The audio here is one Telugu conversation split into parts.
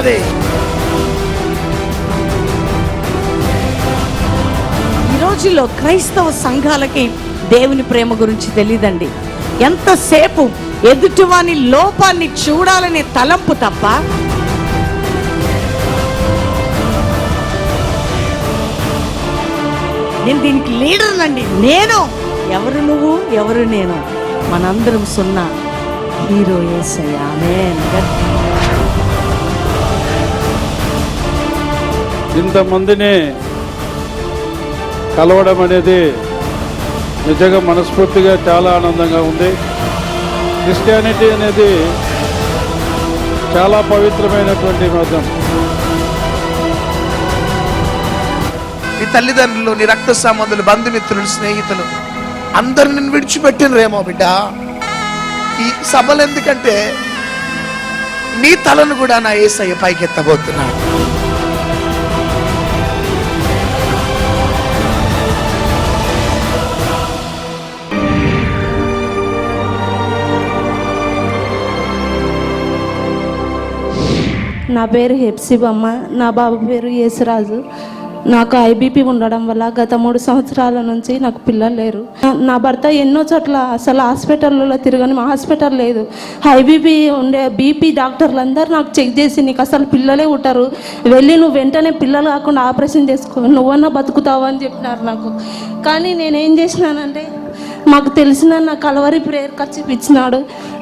ఉన్నది. ఈ రోజుల్లో క్రైస్తవ సంఘాలకి దేవుని ప్రేమ గురించి తెలియదండి ఎంతసేపు ఎదుటివాని లోపాన్ని చూడాలనే తలంపు తప్ప నేను దీనికి లీడర్ అండి నేను ఎవరు నువ్వు ఎవరు నేను? మనందరం సున్నా. హీరో ఏసయ్యా. నేను ఇంతమందిని కలవడం అనేది నిజంగా మనస్ఫూర్తిగా చాలా ఆనందంగా ఉంది. క్రిస్టియానిటీ అనేది చాలా పవిత్రమైనటువంటి మతం నీ తల్లిదండ్రులు నీ రక్త సంబంధులు బంధుమిత్రులు స్నేహితులు అందరు నిన్ను విడిచిపెట్టినరేమో బిడ్డ. ఈ సభలు ఎందుకంటే నీ తలను కూడా నా ఏసయ్య పైకెత్తబోతున్నాడు. నా పేరు హెప్సిబమ్మ. నా బాబు పేరు యేసురాజు. నాకు ఐబీపీ ఉండడం వల్ల గత మూడు సంవత్సరాల నుంచి నాకు పిల్లలు లేరు. నా- భర్త ఎన్నో చోట్ల అసలు హాస్పిటల్లో తిరగని మా హాస్పిటల్ లేదు. ఐబీపీ ఉండే బీపీ డాక్టర్లు అందరూ నాకు చెక్ చేసి నీకు అసలు పిల్లలే ఉంటారు వెళ్ళి నువ్వు వెంటనే పిల్లలు కాకుండా ఆపరేషన్ చేసుకో. నువ్వన్నా బతుకుతావు అని చెప్పినారు నాకు. కానీ నేనేం చేసినానంటే మాకు తెలిసిన నా కలవరి ప్రేయర్ ఖర్చు ఇచ్చినాడు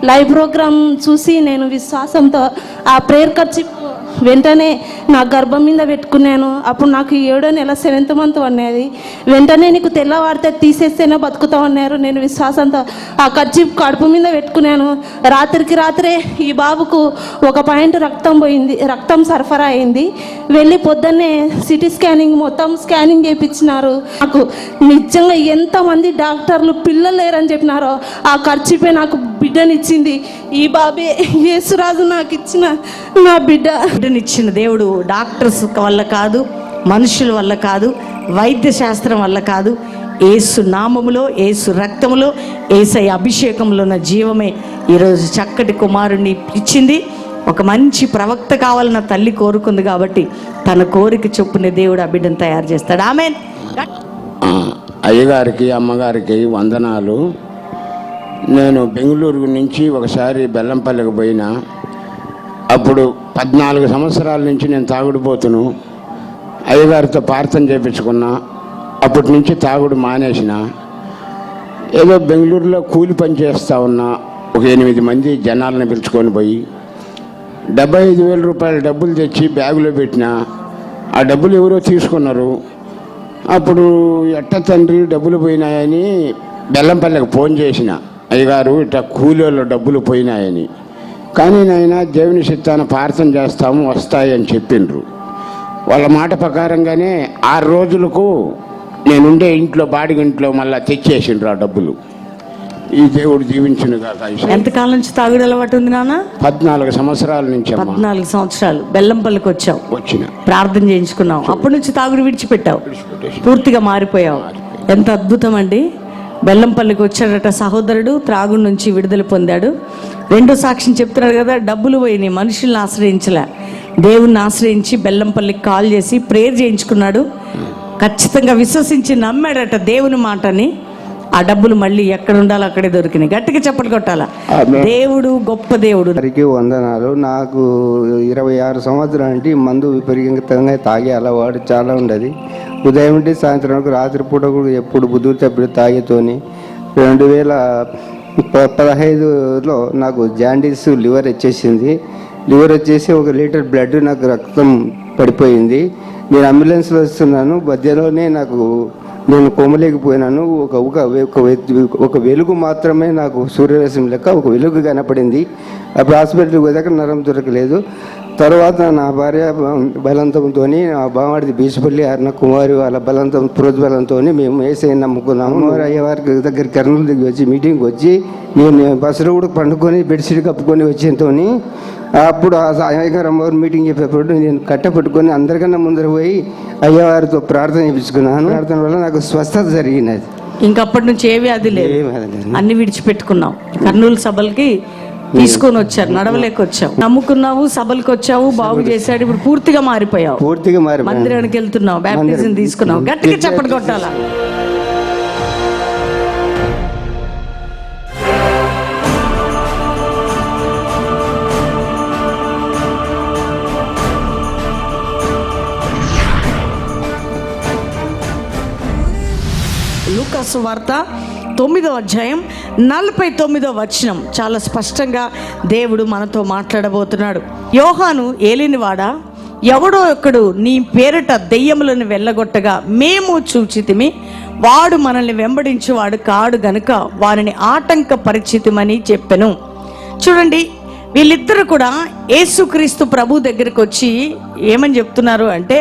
లైవ్ ప్రోగ్రామ్ చూసి నేను విశ్వాసంతో ఆ ప్రేయర్ ఖర్చు వెంటనే నా గర్భం మీద పెట్టుకున్నాను. అప్పుడు నాకు ఏడో నెల సెవెంత్ మంత్ అనేది వెంటనే నీకు తెల్లవారితే తీసేస్తేనే బతుకుతావు అన్నారు. నేను విశ్వాసంతో ఆ కజ్జి కడుపు మీద పెట్టుకున్నాను. రాత్రికి రాత్రే ఈ బాబుకు ఒక పాయింట్ రక్తం పోయింది. రక్తం సరఫరా అయింది. వెళ్ళి పొద్దున్నే సిటీ స్కానింగ్ మొత్తం స్కానింగ్ చేయించినారు. నాకు నిజంగా ఎంతమంది డాక్టర్లు పిల్లలు లేరని చెప్పినారో ఆ ఖర్చుపై నాకు బిడ్డనిచ్చింది. ఈ బాబే యేసురాజు నాకు ఇచ్చిన నా బిడ్డ. బిడ్డనిచ్చిన దేవుడు డాక్టర్స్ వల్ల కాదు మనుషుల వల్ల కాదు వైద్య శాస్త్రం వల్ల కాదు. ఏసు నామములో ఏసు రక్తములో ఏసై అభిషేకంలో ఉన్న జీవమే ఈరోజు చక్కటి కుమారుణ్ణి ఇచ్చింది ఒక మంచి ప్రవక్త కావాలన్న తల్లి కోరుకుంది కాబట్టి తన కోరిక చొప్పున దేవుడు ఆ బిడ్డను తయారు చేస్తాడు. ఆమె అయ్యగారికి అమ్మగారికి వందనాలు. నేను బెంగళూరు నుంచి ఒకసారి బెల్లంపల్లికి పోయిన. అప్పుడు పద్నాలుగు సంవత్సరాల నుంచి నేను తాగుడుపోతును. అయ్యగారితో ప్రార్థన చేయించుకున్నా అప్పటి నుంచి తాగుడు మానేసిన. ఏదో బెంగళూరులో కూలి పని చేస్తూ ఉన్నా. ఒక ఎనిమిది మంది జనాలను పిలుచుకొని పోయి. డెబ్బై ఐదు వేల రూపాయల డబ్బులు తెచ్చి బ్యాగులో పెట్టిన. ఆ డబ్బులు ఎవరో తీసుకున్నారు. అప్పుడు ఎట్ట తండ్రి డబ్బులు పోయినాయని బెల్లంపల్లికి ఫోన్ చేసిన. అయ్యగారు ఇట్లా కూలీలో డబ్బులు పోయినాయని. కానీ నాయన దేవుని చిత్తాన ప్రార్థన చేస్తాము వస్తాయి అని చెప్పిండ్రు. వాళ్ళ మాట ప్రకారంగానే ఆరు రోజులకు నేనుండే ఇంట్లో బాడిగింట్లో మళ్ళా తెచ్చేసిండ్రు ఆ డబ్బులు. ఈ దేవుడు దీవించును కాక ఎంతకాలం నుంచి తాగుడు అలవాటు ఉంది నాన్న? పద్నాలుగు సంవత్సరాల నుంచి పద్నాలుగు సంవత్సరాలు. బెల్లంపల్లికి వచ్చావు. వచ్చిన. ప్రార్థన చేయించుకున్నావు. అప్పటి నుంచి తాగుడు విడిచిపెట్టావు. పూర్తిగా మారిపోయావు. ఎంత అద్భుతం అండి. బెల్లంపల్లికి వచ్చాడట సహోదరుడు త్రాగుడు నుంచి విడుదల పొందాడు. రెండు సాక్ష్యం చెప్తున్నాడు కదా డబ్బులు పోయినాయి మనుషుల్ని ఆశ్రయించలే. దేవుణ్ణి ఆశ్రయించి బెల్లంపల్లికి కాల్ చేసి ప్రేయర్ చేయించుకున్నాడు. ఖచ్చితంగా విశ్వసించి నమ్మాడట దేవుని మాటని. ఆ డబ్బులు మళ్ళీ ఎక్కడ ఉండాలో అక్కడే దొరికినాయి. గట్టిగా చెప్పలు కొట్టాలా. దేవుడు గొప్ప దేవుడు. అందరికీ వందనాలు. నాకు ఇరవై ఆరు సంవత్సరాల నుండి మందు విపరీతంగా తాగే అలవాటు చాలా ఉండదు. ఉదయం నుండి సాయంత్రం వరకు రాత్రిపూట కూడా ఎప్పుడు తప్పుడు తాగేతోని రెండు వేల పదహైదులో నాకు జాండీస్ లివర్ వచ్చేసింది. లివర్ వచ్చేసి ఒక లీటర్ బ్లడ్ నాకు రక్తం పడిపోయింది. నేను అంబులెన్స్లో వస్తున్నాను. మధ్యలోనే నాకు నేను కొమ్మలేకపోయినాను ఒక ఒక ఒక ఒక వెలుగు మాత్రమే నాకు సూర్యరశ్మి లెక్క ఒక వెలుగు కనపడింది. అప్పుడు హాస్పిటల్కి పోయాక నరం దొరకలేదు. తర్వాత నా భార్య బలంతంతో నా బావాడిది బీసుపల్లి అర్ణ కుమారి వాళ్ళ బలంతం ప్రోద్బలంతో మేము వేసే నమ్ముకున్నాము. అయ్యవారి దగ్గర కర్నూలు దగ్గర వచ్చి మీటింగ్కి వచ్చి నేను బస్సులో కూడా పండుకొని బెడ్షీట్ కప్పుకొని వచ్చేతో అప్పుడు ఆ అయ్యగారు అమ్మవారు మీటింగ్ చెప్పేటప్పుడు నేను కట్ట పట్టుకొని అందరికన్నా ముందర పోయి అయ్యవారితో ప్రార్థన చేయించుకున్నాను ప్రార్థన వల్ల నాకు స్వస్థత జరిగినది. ఇంకప్పటి నుంచి ఏ వ్యాధి లేదు. అన్ని విడిచిపెట్టుకున్నాం. కర్నూలు సభలకి తీసుకొని వచ్చారు నడవలేక వచ్చావు నమ్ముకున్నావు సభలకు వచ్చావు బాగు చేశాడు ఇప్పుడు పూర్తిగా మారిపోయావు. పూర్తిగా మారి మందిరానికి వెళ్తున్నావు బ్యాప్టిజం తీసుకున్నావు. గట్టిగా చప్పటి కొట్టాలా? లూకాసు వార్త తొమ్మిదో అధ్యాయం నలభై తొమ్మిదో వచనం. చాలా స్పష్టంగా దేవుడు మనతో మాట్లాడబోతున్నాడు. యోహాను ఏలినవాడా? ఎవడో ఒకడు నీ పేరిట దెయ్యములను వెళ్ళగొట్టగా మేము చూచితిమి. వాడు మనల్ని వెంబడించేవాడు కాడు గనుక వారిని ఆటంక పరిచితిమని చెప్పెను. చూడండి వీళ్ళిద్దరు కూడా యేసుక్రీస్తు ప్రభు దగ్గరికి వచ్చి ఏమని చెప్తున్నారు అంటే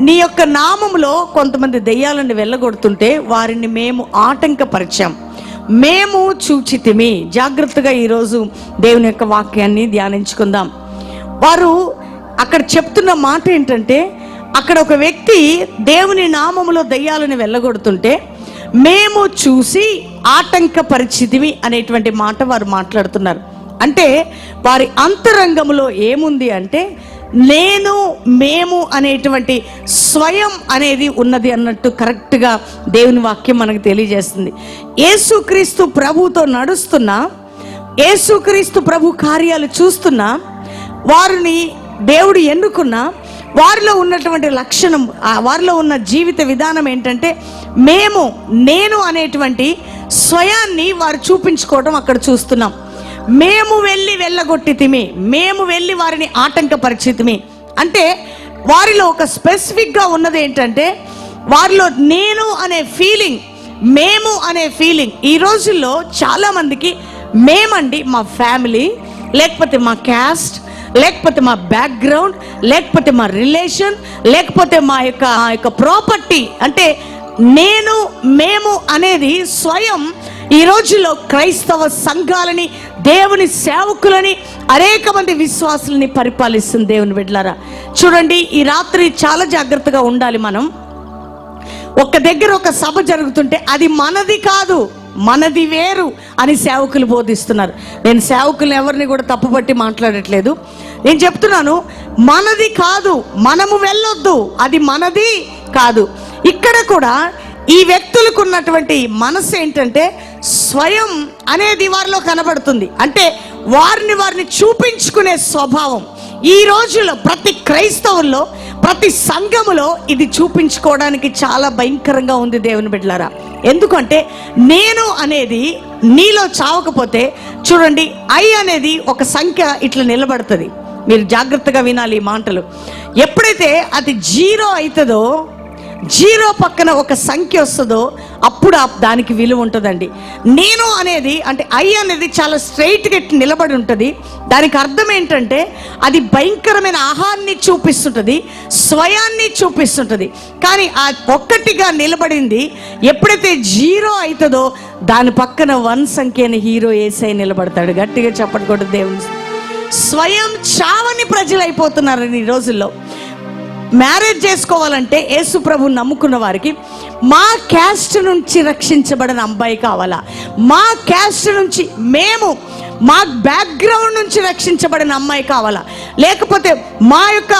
నీ యొక్క నామములో కొంతమంది దెయ్యాలను వెళ్ళగొడుతుంటే వారిని మేము ఆటంకపరిచాం. మేము చూచితిమి. జాగ్రత్తగా ఈరోజు దేవుని యొక్క వాక్యాన్ని ధ్యానించుకుందాం. వారు అక్కడ చెప్తున్న మాట ఏంటంటే అక్కడ ఒక వ్యక్తి దేవుని నామములో దెయ్యాలను వెళ్ళగొడుతుంటే మేము చూసి ఆటంకపరిచితివి అనేటువంటి మాట వారు మాట్లాడుతున్నారు. అంటే వారి అంతరంగంలో ఏముంది అంటే నేను మేము అనేటువంటి స్వయం అనేది ఉన్నది అన్నట్టు కరెక్ట్గా దేవుని వాక్యం మనకు తెలియజేస్తుంది. యేసుక్రీస్తు ప్రభుతో నడుస్తున్నా యేసుక్రీస్తు ప్రభు కార్యాలు చూస్తున్నా వారిని దేవుడు ఎన్నుకున్న వారిలో ఉన్నటువంటి లక్షణం వారిలో ఉన్న జీవిత విధానం ఏంటంటే మేము నేను అనేటువంటి స్వయాన్ని వారు చూపించుకోవడం అక్కడ చూస్తున్నాం. మేము వెళ్ళి వెళ్ళగొట్టితిమి మేము వెళ్ళి వారిని ఆటంకపరిచితిమి. అంటే వారిలో ఒక స్పెసిఫిక్గా ఉన్నది ఏంటంటే వారిలో నేను అనే ఫీలింగ్ మేము అనే ఫీలింగ్. ఈ రోజుల్లో చాలామందికి మేమండి మా ఫ్యామిలీ లేకపోతే మా క్యాస్ట్ లేకపోతే మా బ్యాక్గ్రౌండ్ లేకపోతే మా రిలేషన్ లేకపోతే మా యొక్క మా యొక్క ప్రాపర్టీ. అంటే నేను మేము అనేది స్వయం ఈ రోజుల్లో క్రైస్తవ సంఘాలని దేవుని సేవకులని అనేక మంది విశ్వాసులని పరిపాలిస్తుంది దేవుని బిడ్డలారా. చూడండి ఈ రాత్రి చాలా జాగ్రత్తగా ఉండాలి మనం. ఒక దగ్గర ఒక సభ జరుగుతుంటే అది మనది కాదు మనది వేరు అని సేవకులు బోధిస్తున్నారు. నేను సేవకులు ఎవరిని కూడా తప్పుపట్టి మాట్లాడట్లేదు. నేను చెప్తున్నాను మనది కాదు మనము వెళ్ళొద్దు అది మనది కాదు. ఇక్కడ కూడా ఈ వ్యక్తులకు ఉన్నటువంటి మనసు ఏంటంటే స్వయం అనేది వారిలో కనబడుతుంది. అంటే వారిని వారిని చూపించుకునే స్వభావం. ఈ రోజులో ప్రతి క్రైస్తవుల్లో ప్రతి సంఘములో ఇది చూపించుకోవడానికి చాలా భయంకరంగా ఉంది దేవుని బిడ్డలారా. ఎందుకంటే నేను అనేది నీలో చావకపోతే చూడండి ఐ అనేది ఒక సంఖ్య ఇట్లా నిలబడుతుంది. మీరు జాగ్రత్తగా వినాలి ఈ మాటలు. ఎప్పుడైతే అది జీరో అవుతుందో జీరో పక్కన ఒక సంఖ్య వస్తుందో అప్పుడు దానికి విలువ ఉంటుందండి. నేను అనేది అంటే ఐ అనేది చాలా స్ట్రైట్గా నిలబడి ఉంటుంది. దానికి అర్థం ఏంటంటే అది భయంకరమైన ఆహారాన్ని చూపిస్తుంటుంది స్వయాన్ని చూపిస్తుంటుంది. కానీ ఆ ఒక్కటిగా నిలబడింది ఎప్పుడైతే జీరో అవుతుందో దాని పక్కన వన్ సంఖ్యని హీరో ఏసై నిలబడతాడు. గట్టిగా చెప్పకూడదు దేవుని స్వయం చావని ప్రజలు అయిపోతున్నారు ఈ రోజుల్లో. మ్యారేజ్ చేసుకోవాలంటే యేసు ప్రభు నమ్ముకున్న వారికి మా క్యాస్ట్ నుంచి రక్షించబడిన అబ్బాయి కావాలా? మా క్యాస్ట్ నుంచి మేము మా బ్యాక్గ్రౌండ్ నుంచి రక్షించబడిన అమ్మాయి కావాలా? లేకపోతే మా యొక్క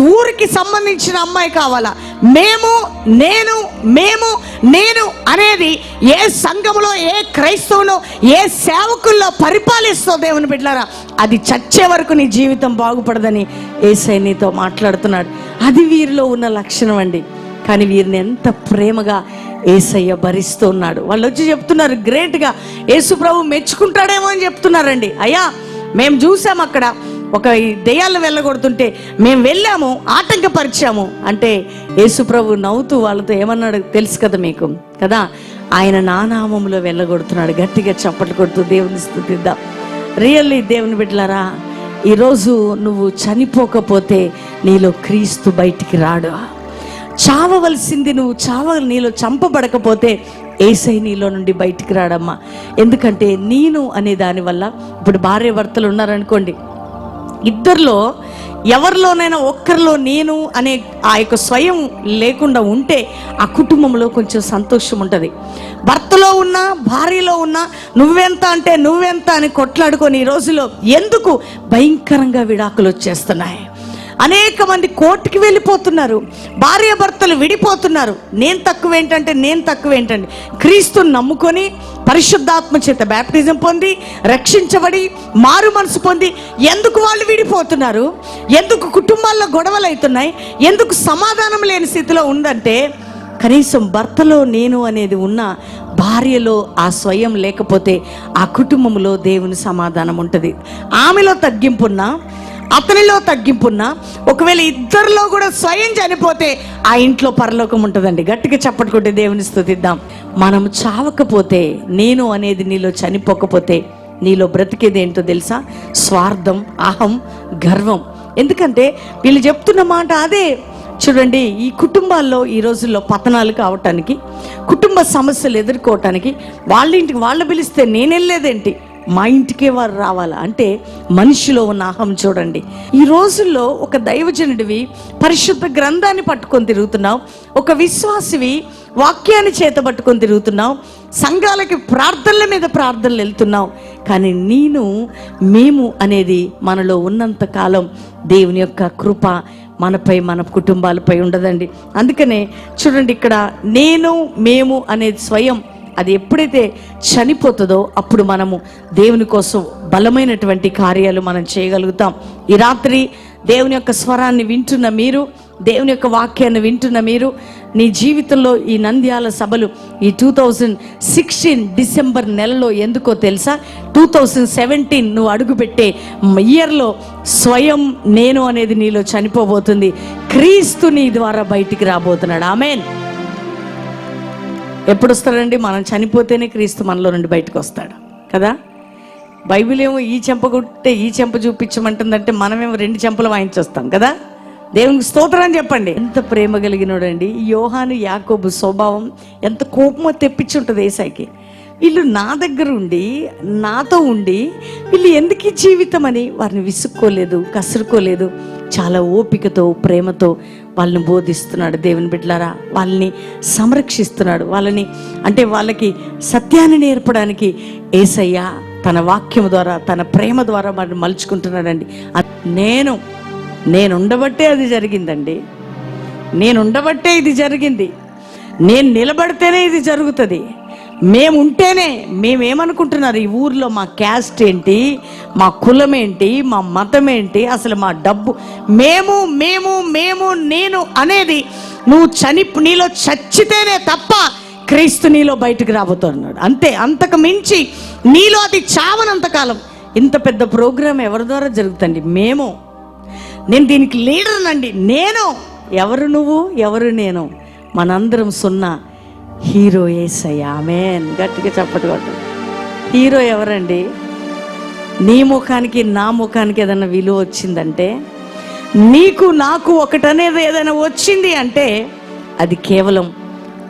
ఊరికి సంబంధించిన అమ్మాయి కావాలా? మేము నేను మేము నేను అనేది ఏ సంఘములో ఏ క్రైస్తవులో ఏ సేవకుల్లో పరిపాలిస్తో దేవుని బిడ్డారా అది చచ్చే వరకు నీ జీవితం బాగుపడదని ఏసై నీతో మాట్లాడుతున్నాడు. అది వీరిలో ఉన్న లక్షణం అండి. కానీ వీరిని ఎంత ప్రేమగా ఏసయ్య భరిస్తూ ఉన్నాడు. వాళ్ళు వచ్చి చెప్తున్నారు గ్రేట్గా యేసు ప్రభు మెచ్చుకుంటాడేమో అని చెప్తున్నారండి. అయ్యా మేము చూసాం అక్కడ. ఒక ఈ వెళ్ళగొడుతుంటే మేము వెళ్ళాము ఆటంకపరిచాము అంటే యేసుప్రభు నవ్వుతూ వాళ్ళతో ఏమన్నాడు తెలుసు కదా మీకు? కదా? ఆయన నానామంలో వెళ్ళగొడుతున్నాడు గట్టిగా చప్పట్లు కొడుతూ దేవుని స్థుతిద్దాం. రియల్లీ దేవుని బిడ్డలారా ఈరోజు నువ్వు చనిపోకపోతే నీలో క్రీస్తు బయటికి రాడు. చావవలసింది నువ్వు చావ నీలో చంపబడకపోతే ఏసై నీలో నుండి బయటికి రాడమ్మా. ఎందుకంటే నేను అనే దానివల్ల ఇప్పుడు భార్య భర్తలు ఉన్నారనుకోండి ఇద్దరిలో ఎవరిలోనైనా ఒక్కరిలో నేను అనే ఆ యొక్క స్వయం లేకుండా ఉంటే ఆ కుటుంబంలో కొంచెం సంతోషం ఉంటుంది. భర్తలో ఉన్నా భార్యలో ఉన్నా నువ్వెంత అంటే నువ్వెంత అని కొట్లాడుకొని ఈ రోజులో ఎందుకు భయంకరంగా విడాకులు వచ్చేస్తున్నాయి? అనేక మంది కోర్టుకి వెళ్ళిపోతున్నారు. భార్య భర్తలు విడిపోతున్నారు. నేను తక్కువ ఏంటంటే నేను తక్కువ ఏంటంటే క్రీస్తుని నమ్ముకొని పరిశుద్ధాత్మ చేత బ్యాప్టిజం పొంది రక్షించబడి మారు మనసు పొంది ఎందుకు వాళ్ళు విడిపోతున్నారు? ఎందుకు కుటుంబాల్లో గొడవలు అవుతున్నాయి ఎందుకు సమాధానం లేని స్థితిలో ఉందంటే కనీసం భర్తలో నేను అనేది ఉన్న భార్యలో ఆ స్వయం లేకపోతే ఆ కుటుంబంలో దేవుని సమాధానం ఉంటుంది. ఆమెలో తగ్గింపున్నా అతనిలో తగ్గింపున్నా ఒకవేళ ఇద్దరిలో కూడా స్వయం చనిపోతే ఆ ఇంట్లో పరలోకం ఉంటుందండి. గట్టిగా చప్పట్టుకుంటే దేవుని స్థుతిద్దాం. మనం చావకపోతే నేను అనేది నీలో చనిపోకపోతే నీలో బ్రతికేది ఏంటో తెలుసా? స్వార్థం అహం గర్వం. ఎందుకంటే వీళ్ళు చెప్తున్న మాట అదే. చూడండి ఈ కుటుంబాల్లో ఈ రోజుల్లో పతనాలు కావటానికి కుటుంబ సమస్యలు ఎదుర్కోవటానికి వాళ్ళ ఇంటికి వాళ్ళు పిలిస్తే నేను వెళ్ళేదేంటి? మా ఇంటికే వారు రావాలా? అంటే మనిషిలో ఉన్న అహం చూడండి. ఈ రోజుల్లో ఒక దైవజనుడివి పరిశుద్ధ గ్రంథాన్ని పట్టుకొని తిరుగుతున్నావు ఒక విశ్వాసివి వాక్యాన్ని చేత పట్టుకొని తిరుగుతున్నావు సంఘాలకి ప్రార్థనల మీద ప్రార్థనలు వెళ్తున్నావు. కానీ నేను మేము అనేది మనలో ఉన్నంత కాలం దేవుని యొక్క కృప మనపై మన కుటుంబాలపై ఉండదండి. అందుకనే చూడండి ఇక్కడ నేను మేము అనేది స్వయం అది ఎప్పుడైతే చనిపోతుందో అప్పుడు మనము దేవుని కోసం బలమైనటువంటి కార్యాలు మనం చేయగలుగుతాం. ఈ రాత్రి దేవుని యొక్క స్వరాన్ని వింటున్న మీరు దేవుని యొక్క వాక్యాన్ని వింటున్న మీరు నీ జీవితంలో ఈ నంద్యాల సభలు ఈ టూ థౌజండ్ సిక్స్టీన్ డిసెంబర్ నెలలో ఎందుకో తెలుసా? టూ థౌజండ్ సెవెంటీన్ నువ్వు అడుగుపెట్టే ఇయర్లో స్వయం నేను అనేది నీలో చనిపోబోతుంది. క్రీస్తు నీ ద్వారా బయటికి రాబోతున్నాడు. ఆమెన్. ఎప్పుడు వస్తాడండి మనం చనిపోతేనే క్రీస్తు మనలో నుండి బయటకు వస్తాడు కదా? బైబిల్ ఏమో ఈ చెంప కొట్టే ఈ చెంప చూపించమంటుందంటే మనమేమో రెండు చెంపలు వాయించొస్తాం కదా? దేవునికి స్తోత్రం అని చెప్పండి. ఎంత ప్రేమ కలిగినోడండి. ఈ యోహాను యాకోబు స్వభావం ఎంత కోపమో తెప్పించుంటుంది ఏసాయికి వీళ్ళు నా దగ్గర ఉండి నాతో ఉండి వీళ్ళు ఎందుకు జీవితం అని వారిని విసుక్కోలేదు కసురుకోలేదు చాలా ఓపికతో ప్రేమతో వాళ్ళని బోధిస్తున్నాడు. దేవుని బిడ్డలారా వాళ్ళని సంరక్షిస్తున్నాడు. వాళ్ళని అంటే వాళ్ళకి సత్యాన్ని నేర్పడానికి ఏసయ్య తన వాక్యం ద్వారా తన ప్రేమ ద్వారా వాళ్ళని మలుచుకుంటున్నాడండి. నేను నేను ఉండబట్టే అది జరిగిందండి. నేను ఉండబట్టే ఇది జరిగింది. నేను నిలబడితేనే ఇది జరుగుతుంది. మేము ఉంటేనే మేమేమనుకుంటున్నారు ఈ ఊర్లో మా క్యాస్ట్ ఏంటి మా కులం ఏంటి మా మతం ఏంటి అసలు మా డబ్బు మేము మేము మేము నేను అనేది నువ్వు చని నీలో చచ్చితేనే తప్ప క్రీస్తు నీలో బయటకు రాబోతున్నాడు. అంతే అంతకు మించి నీలో అది చావనంతకాలం ఇంత పెద్ద ప్రోగ్రాం ఎవరి ద్వారా జరుగుతుంది? మేము. నేను దీనికి లీడర్నండి. నేను. ఎవరు నువ్వు? ఎవరు నేను? మనందరం సున్నా. హీరో ఏసయ్య. ఆమెన్. గట్టిగా చప్పటి హీరో ఎవరండి? నీ ముఖానికి నా ముఖానికి ఏదైనా విలువ వచ్చిందంటే నీకు నాకు ఒకటనేది ఏదైనా వచ్చింది అంటే అది కేవలం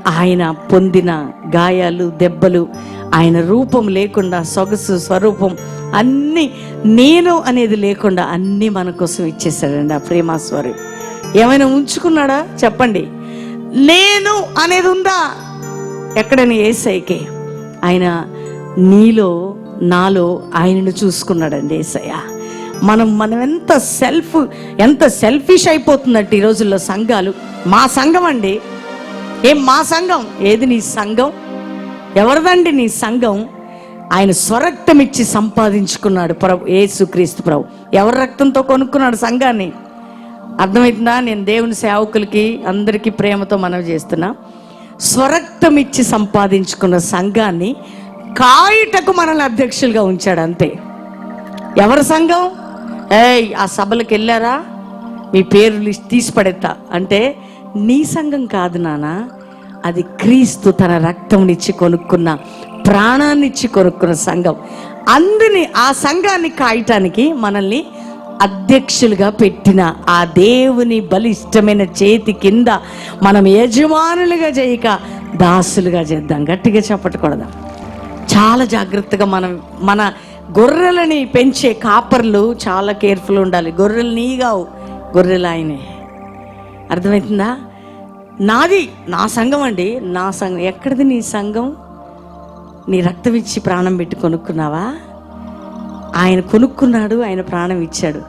ఆయన పొందిన గాయాలు దెబ్బలు ఆయన రూపం లేకుండా సొగసు స్వరూపం అన్నీ నేను అనేది లేకుండా అన్నీ మన కోసం ఇచ్చేసాడండి ఆ ప్రేమాస్వరి ఏమైనా ఉంచుకున్నాడా? చెప్పండి. నేను అనేది ఉందా? ఎక్కడని ఏసైకే ఆయన నీలో నాలో ఆయనను చూసుకున్నాడండి ఏసయ్య. మనం మనం ఎంత సెల్ఫ్ ఎంత సెల్ఫిష్ అయిపోతుందంటే ఈ రోజుల్లో సంఘాలు. మా సంఘం అండి. ఏం మా సంఘం? ఏది నీ సంఘం? ఎవరిదండి నీ సంఘం? ఆయన స్వరక్తం ఇచ్చి సంపాదించుకున్నాడు ప్రభు ఏసుక్రీస్తు ప్రభు. ఎవరి రక్తంతో కొనుక్కున్నాడు సంఘాన్ని? అర్థమవుతుందా? నేను దేవుని సేవకులకి అందరికీ ప్రేమతో మనవి చేస్తున్నా. స్వరక్తం ఇచ్చి సంపాదించుకున్న సంఘాన్ని కాయుటకు మనల్ని అధ్యక్షులుగా ఉంచాడు అంతే. ఎవరి సంఘం? ఏయ్ ఆ సభలకు వెళ్ళారా? మీ పేర్లు లిస్ట్ తీసి పడేస్తా అంటే నీ సంఘం కాదు నానా. అది క్రీస్తు తన రక్తంనిచ్చి కొనుక్కున్న ప్రాణాన్నిచ్చి కొనుక్కున్న సంఘం. అందుని ఆ సంఘాన్ని కాయటానికి మనల్ని అధ్యక్షులుగా పెట్టిన ఆ దేవుని బలిష్టమైన చేతి కింద మనం యజమానులుగా చేయక దాసులుగా చేద్దాం. గట్టిగా చెప్పకూడదు. చాలా జాగ్రత్తగా మనం మన గొర్రెలని పెంచే కాపర్లు చాలా కేర్ఫుల్ ఉండాలి. గొర్రెలు నీగావు. గొర్రెలు ఆయనే. అర్థమవుతుందా నాది నా సంఘం అండి. నా సంఘం. ఎక్కడిది నీ సంఘం? నీ రక్తం ఇచ్చి ప్రాణం పెట్టి కొనుక్కున్నావా? ఆయన కొనుక్కున్నాడు ఆయన ప్రాణం ఇచ్చాడు.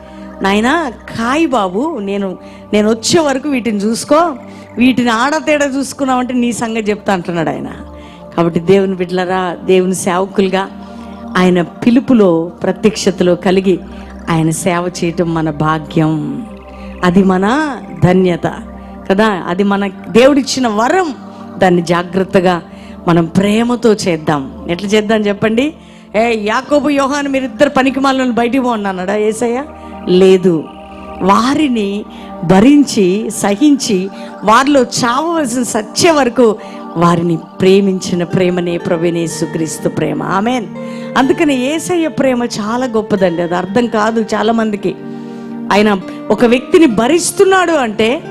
నాయన కాయి బాబు నేను నేను వచ్చే వరకు వీటిని చూసుకో వీటిని ఆడతేడా చూసుకున్నావంటే నీ సంగతి చెప్తా అంటున్నాడు ఆయన. కాబట్టి దేవుని బిడ్డలరా దేవుని సేవకులుగా ఆయన పిలుపులో ప్రత్యక్షతలో కలిగి ఆయన సేవ చేయటం మన భాగ్యం. అది మన ధన్యత కదా? అది మన దేవుడిచ్చిన వరం. దాన్ని జాగ్రత్తగా మనం ప్రేమతో చేద్దాం. ఎట్లా చేద్దాం చెప్పండి? ఏ యాకోబు యోహాను మీరిద్దరు పనికి మాలను బయటికి పోన్నాడా ఏసయ్య? లేదు. వారిని భరించి సహించి వారిలో చావవలసిన సత్య వరకు వారిని ప్రేమించిన ప్రేమనే ప్రవీణేసుక్రీస్తు ప్రేమ. ఆమెన్. అందుకని ఏసయ్య ప్రేమ చాలా గొప్పదండి. అది అర్థం కాదు చాలామందికి. ఆయన ఒక వ్యక్తిని భరిస్తున్నాడు అంటే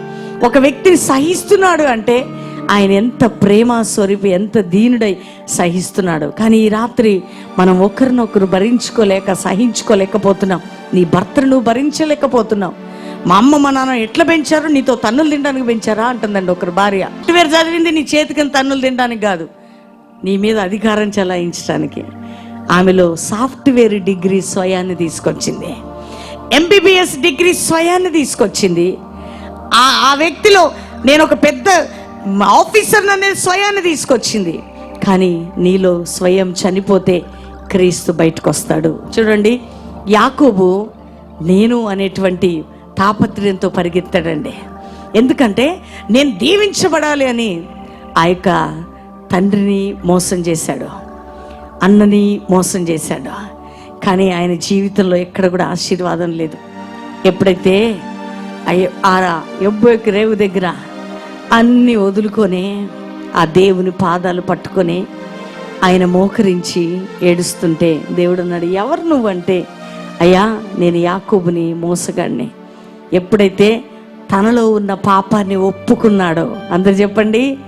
ఒక వ్యక్తిని సహిస్తున్నాడు అంటే ఆయన ఎంత ప్రేమ స్వరూపి ఎంత దీనుడై సహిస్తున్నాడు. కానీ ఈ రాత్రి మనం ఒకరినొకరు భరించుకోలేక సహించుకోలేకపోతున్నాం. నీ భర్తను నువ్వు భరించలేకపోతున్నావు. మా అమ్మ మా నాన్న ఎట్లా పెంచారు? నీతో తన్నులు తినడానికి పెంచారా? అంటుందండి ఒకరు భార్య. సాఫ్ట్వేర్ చదివింది నీ చేతికి తన్నులు తినడానికి కాదు. నీ మీద అధికారం చలాయించడానికి ఆమెలో సాఫ్ట్వేర్ డిగ్రీ స్వయాన్ని తీసుకొచ్చింది. ఎంబీబీఎస్ డిగ్రీ స్వయాన్ని తీసుకొచ్చింది. ఆ ఆ వ్యక్తిలో నేను ఒక పెద్ద ఆఫీసర్ అనేది స్వయాన్ని తీసుకొచ్చింది. కానీ నీలో స్వయం చనిపోతే క్రీస్తు బయటకు వస్తాడు చూడండి యాకోబు నేను అనేటువంటి తాపత్రయంతో పరిగెత్తాడండి. ఎందుకంటే నేను దీవించబడాలి అని ఆ యొక్క తండ్రిని మోసం చేశాడు. అన్నని మోసం చేశాడు. కానీ ఆయన జీవితంలో ఎక్కడ కూడా ఆశీర్వాదం లేదు. ఎప్పుడైతే అయ్యో ఆ యొక్క రేవు దగ్గర అన్ని వదులుకొని ఆ దేవుని పాదాలు పట్టుకొని ఆయన మోకరించి ఏడుస్తుంటే దేవుడు అన్నాడు ఎవరు నువ్వంటే? అయ్యా నేను యాకోబుని మోసగాడిని. ఎప్పుడైతే తనలో ఉన్న పాపాన్ని ఒప్పుకున్నాడో అందరు చెప్పండి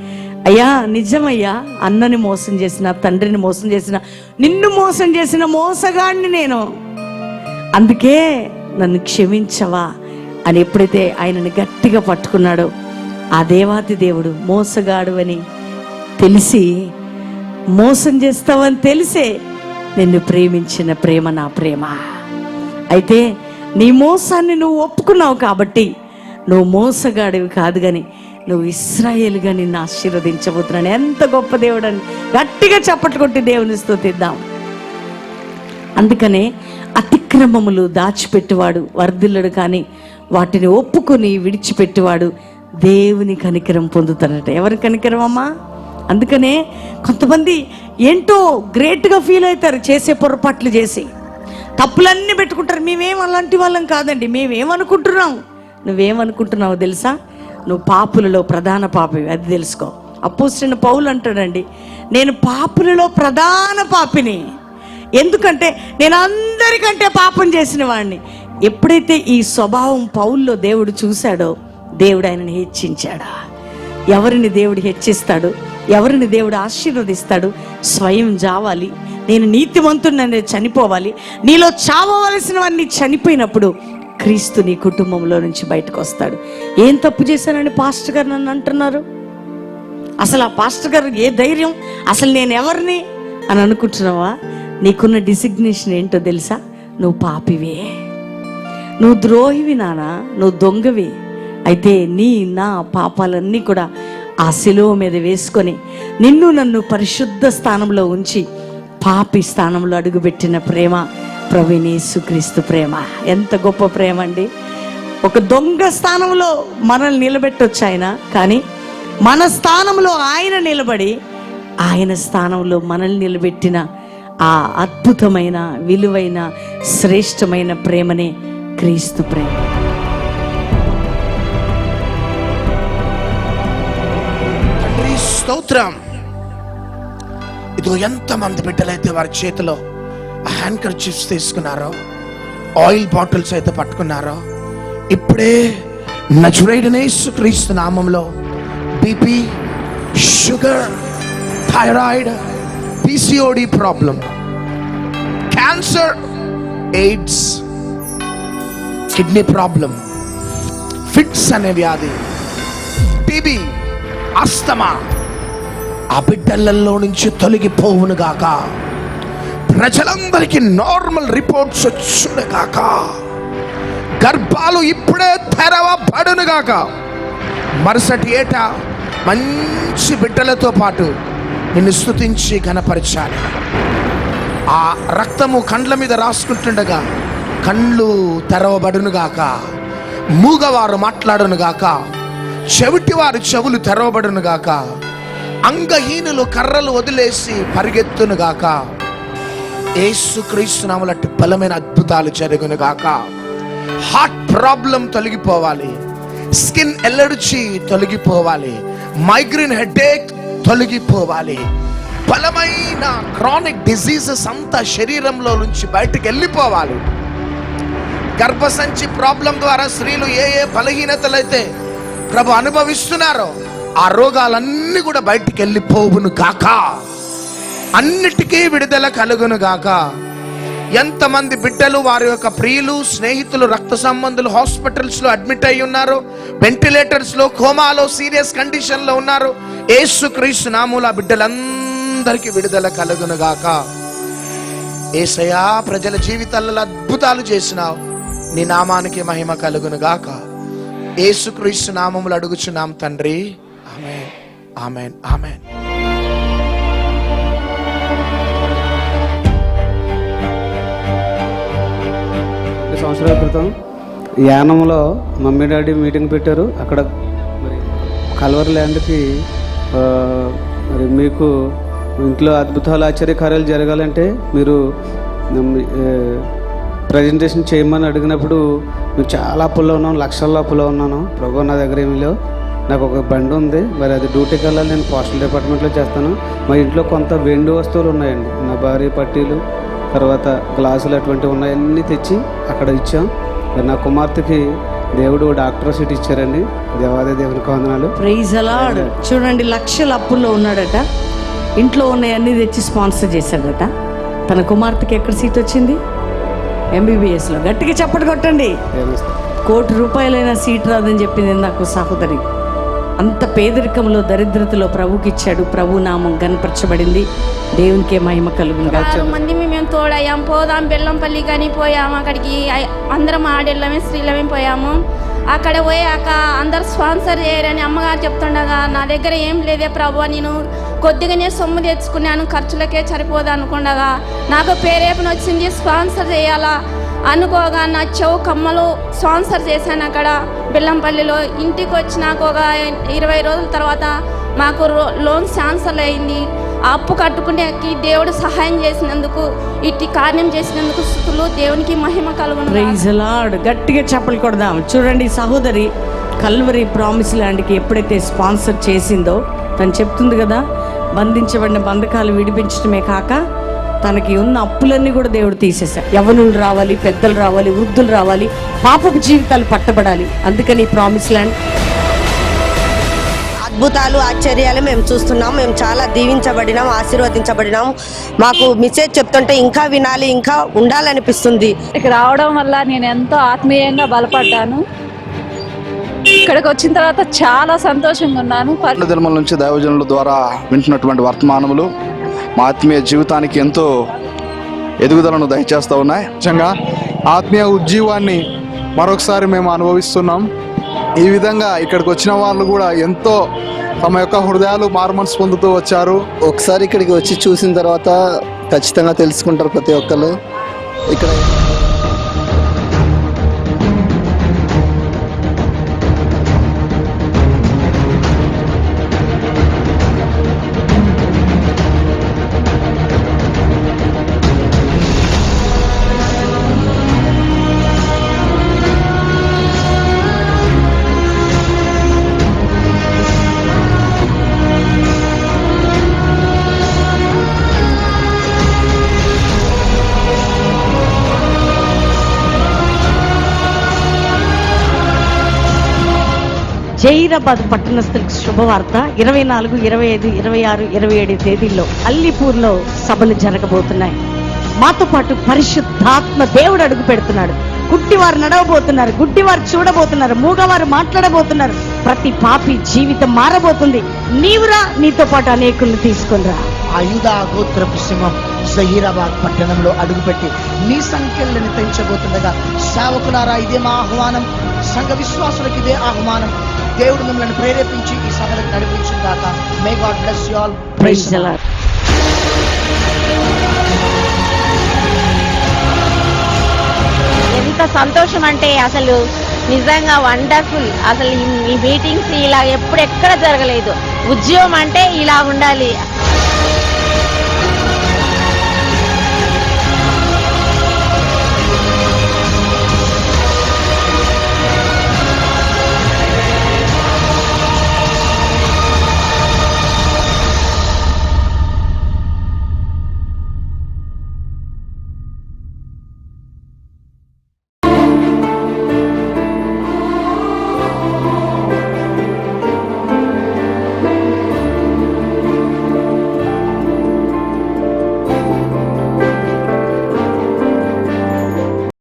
అయ్యా నిజమయ్యా అన్నని మోసం చేసిన తండ్రిని మోసం చేసిన నిన్ను మోసం చేసిన మోసగాడిని నేను. అందుకే నన్ను క్షమించవా? అని ఎప్పుడైతే ఆయనని గట్టిగా పట్టుకున్నాడో ఆ దేవాతి దేవుడు మోసగాడు అని తెలిసి మోసం చేస్తావని తెలిసే నిన్ను ప్రేమించిన ప్రేమ నా ప్రేమ. అయితే నీ మోసాన్ని నువ్వు ఒప్పుకున్నావు కాబట్టి నువ్వు మోసగాడివి కాదు కానీ నువ్వు ఇస్రాయేల్గా నిన్ను ఆశీర్వదించబోతున్నాను ఎంత గొప్ప దేవుడు అని గట్టిగా చప్పట్లు కొట్టి దేవుని స్థుతిద్దాం అందుకనే అతిక్రమములు దాచిపెట్టువాడు వర్ధిల్లడు కానీ వాటిని ఒప్పుకొని విడిచిపెట్టువాడు దేవుని కనికరం పొందుతారట. ఎవరి కనికరం అమ్మా? అందుకనే కొంతమంది ఏంటో గ్రేట్గా ఫీల్ అవుతారు చేసే పొరపాట్లు చేసి. తప్పులన్నీ పెట్టుకుంటారు. మేమేం అలాంటి వాళ్ళం కాదండి. మేమేమనుకుంటున్నాం? నువ్వేమనుకుంటున్నావు తెలుసా? నువ్వు పాపులలో ప్రధాన పాపి అది తెలుసుకో. అపోసిన పౌలు అంటాడండి నేను పాపులలో ప్రధాన పాపిని. ఎందుకంటే నేను అందరికంటే పాపం చేసిన వాడిని ఎప్పుడైతే ఈ స్వభావం పౌల్లో దేవుడు చూశాడో దేవుడు ఆయనని హెచ్చించాడా? ఎవరిని దేవుడు హెచ్చిస్తాడు? ఎవరిని దేవుడు ఆశీర్వదిస్తాడు? స్వయం జావాలి. నేను నీతివంతుడిని చనిపోవాలి. నీలో చావవలసినవన్నీ చనిపోయినప్పుడు క్రీస్తు నీ కుటుంబంలో నుంచి బయటకు వస్తాడు. ఏం తప్పు చేశానని పాస్టర్ గారు నన్ను అంటున్నారు? అసలు ఆ పాస్టర్ గారు ఏ ధైర్యం? అసలు నేను ఎవరిని? అని అనుకుంటున్నావా? నీకున్న డిసిగ్నేషన్ ఏంటో తెలుసా? నువ్వు పాపివే. నువ్వు ద్రోహివి నానా? నువ్వు దొంగవి. అయితే నీ నా పాపాలన్నీ కూడా ఆ శిలువ మీద వేసుకొని నిన్ను నన్ను పరిశుద్ధ స్థానంలో ఉంచి పాపి స్థానంలో అడుగుపెట్టిన ప్రేమ ప్రవీణేసుక్రీస్తు ప్రేమ. ఎంత గొప్ప ప్రేమ అండి. ఒక దొంగ స్థానంలో మనల్ని నిలబెట్టొచ్చు ఆయన కానీ మన స్థానంలో ఆయన నిలబడి ఆయన స్థానంలో మనల్ని నిలబెట్టిన ఆ అద్భుతమైన విలువైన శ్రేష్టమైన ప్రేమనే క్రీస్తు ప్రేమ. స్తోత్రం. ఇదిగో ఎంతమంది బిడ్డలైతే వారి చేతిలో హ్యాండ్ చిప్స్ తీసుకున్నారో ఆయిల్ బాటిల్స్ అయితే పట్టుకున్నారో ఇప్పుడే నజురైడనే క్రీస్తు నామంలో BP sugar thyroid PCOD problem cancer AIDS kidney problem fits అనే వ్యాధి టీబీ అస్తమా ఆ బిడ్డలలో నుంచి తొలగిపోవును గాక. ప్రజలందరికీ నార్మల్ రిపోర్ట్స్ వచ్చును గాక. గర్భాలు ఇప్పుడే తెరవబడును గాక. మరుసటి ఏట మంచి బిడ్డలతో పాటు నిన్ను స్థుతించి ఘనపరచాలి ఆ రక్తము కండ్ల మీద రాసుకుంటుండగా కళ్ళు తెరవబడునుగాక మూగవారు మాట్లాడునుగాక చెవిటివారు చెవులు తెరవబడునుగాక అంగహీనులు కర్రలు వదిలేసి పరిగెత్తునుగాక ఏసు నామలట్టి బలమైన అద్భుతాలు జరుగునుగాక హార్ట్ ప్రాబ్లం తొలగిపోవాలి. స్కిన్ ఎలర్జీ తొలగిపోవాలి. మైగ్రేన్ హెడేక్ తొలగిపోవాలి. బలమైన క్రానిక్ డిసీజెస్ అంతా శరీరంలో నుంచి బయటకు వెళ్ళిపోవాలి. గర్భసంచి ప్రాబ్లం ద్వారా స్త్రీలు ఏ ఏ బలహీనతలైతే ప్రభు అనుభవిస్తున్నారో ఆ రోగాలన్నీ కూడా బయటికి వెళ్ళిపోవును గాక. అన్నిటికీ విడుదల కలుగును గాక. ఎంతమంది బిడ్డలు వారి యొక్క ప్రియులు స్నేహితులు రక్త సంబంధులు హాస్పిటల్స్లో అడ్మిట్ అయి ఉన్నారు వెంటిలేటర్స్లో కోమాలో సీరియస్ కండిషన్లో ఉన్నారు. ఏసు క్రీస్తు నామూల బిడ్డలందరికీ విడుదల కలుగును గాక. ఏసయా ప్రజల జీవితాలలో అద్భుతాలు చేసినావు. నీ నామానికి మహిమ కలుగును గాక. ఏసుక్రీస్తు నామములు అడుగుచున్నాం తండ్రి. ఆమెన్ ఆమెన్ ఆమెన్ సంవత్సరాల క్రితం? యానంలో మమ్మీ డాడీ మీటింగ్ పెట్టారు. అక్కడ మరి కల్వర్ ల్యాండ్కి ఆ, మరి మీకు ఇంట్లో అద్భుతాలు ఆశ్చర్యకార్యాలు జరగాలంటే మీరు ప్రజెంటేషన్ చేయమని అడిగినప్పుడు మేము చాలా అప్పుల్లో ఉన్నాం లక్షల్లో అప్పులో ఉన్నాను. ప్రభు నా దగ్గర ఏమీ లేవు. నాకు ఒక బండి ఉంది. మరి అది డ్యూటీకి వెళ్ళాలి. నేను పోస్టల్ డిపార్ట్మెంట్లో చేస్తాను. మా ఇంట్లో కొంత వెండి వస్తువులు ఉన్నాయండి. నా భార్య పట్టీలు తర్వాత గ్లాసులు అటువంటివి ఉన్నాయన్నీ తెచ్చి అక్కడ ఇచ్చాం. మరి నా కుమార్తెకి దేవుడు డాక్టర్ సీట్ ఇచ్చారండి. దేవాదే దేవునికి వందనాలు. ప్రైజ్ అలాడ్ చూడండి లక్షల అప్పుల్లో ఉన్నాడట. ఇంట్లో ఉన్నాయన్నీ తెచ్చి స్పాన్సర్ చేశాడట. తన కుమార్తెకి ఎక్కడ సీట్ వచ్చింది? ఎంబీబీఎస్లో గట్టిగా చప్పటి కొట్టండి. కోటి రూపాయలైన సీట్ రాదని చెప్పింది నాకు సహోదరి. అంత పేదరికంలో దరిద్రతలో ప్రభుకి ఇచ్చాడు ప్రభు నామం గనపరచబడింది దేవునికే మహిమ కలుగును మంది మేము తోడయ్యాం. పోదాం బెల్లంపల్లి కానీ పోయాము. అక్కడికి అందరం ఆడేళ్ళమే స్త్రీలమే పోయాము. అక్కడ పోయాక అందరు స్పాన్సర్ చేయరని అమ్మగారు చెప్తుండగా నా దగ్గర ఏం లేదే ప్రభు నేను కొద్దిగానే సొమ్ము తెచ్చుకున్నాను. ఖర్చులకే సరిపోదు అనుకుండగా నాకు పేరేపన వచ్చింది. స్పాన్సర్ చేయాలా? అనుకోగా నా చెవు కమ్మలు స్పాన్సర్ చేశాను అక్కడ. బెల్లంపల్లిలో ఇంటికి వచ్చినాక ఒక ఇరవై రోజుల తర్వాత మాకు లోన్ శాన్సర్ అయింది. అప్పు కట్టుకునేకి దేవుడు సహాయం చేసినందుకు ఇట్టి కార్యం చేసినందుకు స్థుతులు దేవునికి మహిమ కలుగును. ప్రైజ్ లార్డ్ గట్టిగా చెప్పలు కొడదాం. చూడండి సహోదరి కల్వరి ప్రామిస్ ల్యాండ్కి ఎప్పుడైతే స్పాన్సర్ చేసిందో తను చెప్తుంది కదా బంధించబడిన బంధకాలు విడిపించడమే కాక తనకి ఉన్న అప్పులన్నీ కూడా దేవుడు తీసేశాడు. యవనులు రావాలి పెద్దలు రావాలి వృద్ధులు రావాలి పాపపు జీవితాలు పట్టబడాలి. అందుకని ప్రామిస్ ల్యాండ్ అద్భుతాలు ఆశ్చర్యాలు మేము చూస్తున్నాం. మేము చాలా దీవించబడినాం ఆశీర్వదించబడినాం. మాకు మెసేజ్ చెప్తుంటే ఇంకా వినాలి ఇంకా ఉండాలనిపిస్తుంది. ఇక్కడికి రావడం వల్ల నేను ఎంతో ఆత్మీయంగా బలపడ్డాను. ఇక్కడికి వచ్చిన తర్వాత చాలా సంతోషంగా ఉన్నాను. నుంచి దైవజనుల ద్వారా వింటున్నటువంటి వర్తమానములు. మా ఆత్మీయ జీవితానికి ఎంతో ఎదుగుదలను దయచేస్తూ ఉన్నాయి. నిజంగా ఆత్మీయ ఉజ్జీవాన్ని మరొకసారి మేము అనుభవిస్తున్నాం. ఈ విధంగా ఇక్కడికి వచ్చిన వాళ్ళు కూడా ఎంతో తమ యొక్క హృదయాలు మార్మన్స్ పొందుతూ వచ్చారు. ఒకసారి ఇక్కడికి వచ్చి చూసిన తర్వాత ఖచ్చితంగా తెలుసుకుంటారు ప్రతి ఒక్కరు ఇక్కడ హైదరాబాద్ పట్టణస్థులకు శుభవార్త. ఇరవై నాలుగు ఇరవై ఐదు ఇరవై ఆరు ఇరవై ఏడు తేదీల్లో అల్లిపూర్లో సభలు జరగబోతున్నాయి. మాతో పాటు పరిశుద్ధాత్మ దేవుడు అడుగు పెడుతున్నాడు. గుడ్డివారు నడవబోతున్నారు గుడ్డివారు చూడబోతున్నారు మూగవారు మాట్లాడబోతున్నారు. ప్రతి పాపి జీవితం మారబోతుంది. నీవురా నీతో పాటు అనేకులను తీసుకునిరా ఆయుధ గోత్రపు సింహం జహీరాబాద్ పట్టణంలో అడుగుపెట్టి నీ సంఖ్యలను పెంచబోతుండగా సేవకులారా ఇదే మా ఆహ్వానం. సంఘ విశ్వాసులకు ఇదే ఆహ్వానం. దేవుడు మిమ్మల్ని ప్రేరేపించి ఈ సభలకు నడిపించిన దాకా may God bless you all praise. ఎంత సంతోషం అంటే అసలు నిజంగా వండర్ఫుల్. అసలు ఈ- ఈ మీటింగ్స్ ఇలా ఎప్పుడు ఎక్కడ జరగలేదు. ఉద్యోగం అంటే ఇలా ఉండాలి.